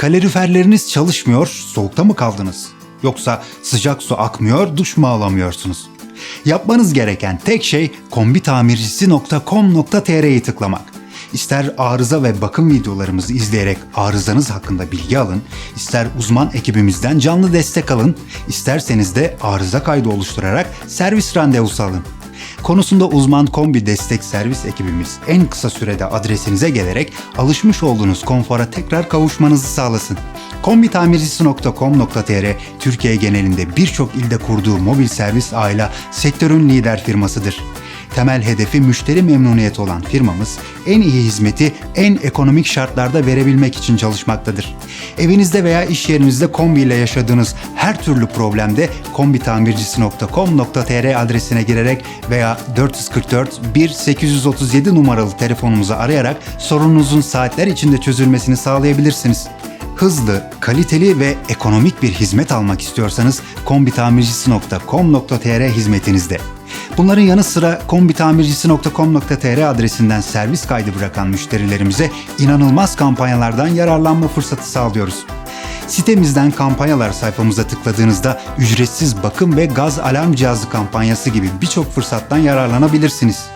Kaloriferleriniz çalışmıyor, soğukta mı kaldınız? Yoksa sıcak su akmıyor, duş mu alamıyorsunuz? Yapmanız gereken tek şey kombitamircisi.com.tr'yi tıklamak. İster arıza ve bakım videolarımızı izleyerek arızanız hakkında bilgi alın, ister uzman ekibimizden canlı destek alın, isterseniz de arıza kaydı oluşturarak servis randevusu alın. Konusunda uzman kombi destek servis ekibimiz en kısa sürede adresinize gelerek alışmış olduğunuz konfora tekrar kavuşmanızı sağlasın. Kombitamircisi.com.tr Türkiye genelinde birçok ilde kurduğu mobil servis aile sektörün lider firmasıdır. Temel hedefi müşteri memnuniyeti olan firmamız en iyi hizmeti en ekonomik şartlarda verebilmek için çalışmaktadır. Evinizde veya iş yerinizde kombi ile yaşadığınız her türlü problemde kombitamircisi.com.tr adresine girerek veya 444 1837 numaralı telefonumuza arayarak sorununuzun saatler içinde çözülmesini sağlayabilirsiniz. Hızlı, kaliteli ve ekonomik bir hizmet almak istiyorsanız kombitamircisi.com.tr hizmetinizde. Bunların yanı sıra kombitamircisi.com.tr adresinden servis kaydı bırakan müşterilerimize inanılmaz kampanyalardan yararlanma fırsatı sağlıyoruz. Sitemizden kampanyalar sayfamıza tıkladığınızda ücretsiz bakım ve gaz alarm cihazı kampanyası gibi birçok fırsattan yararlanabilirsiniz.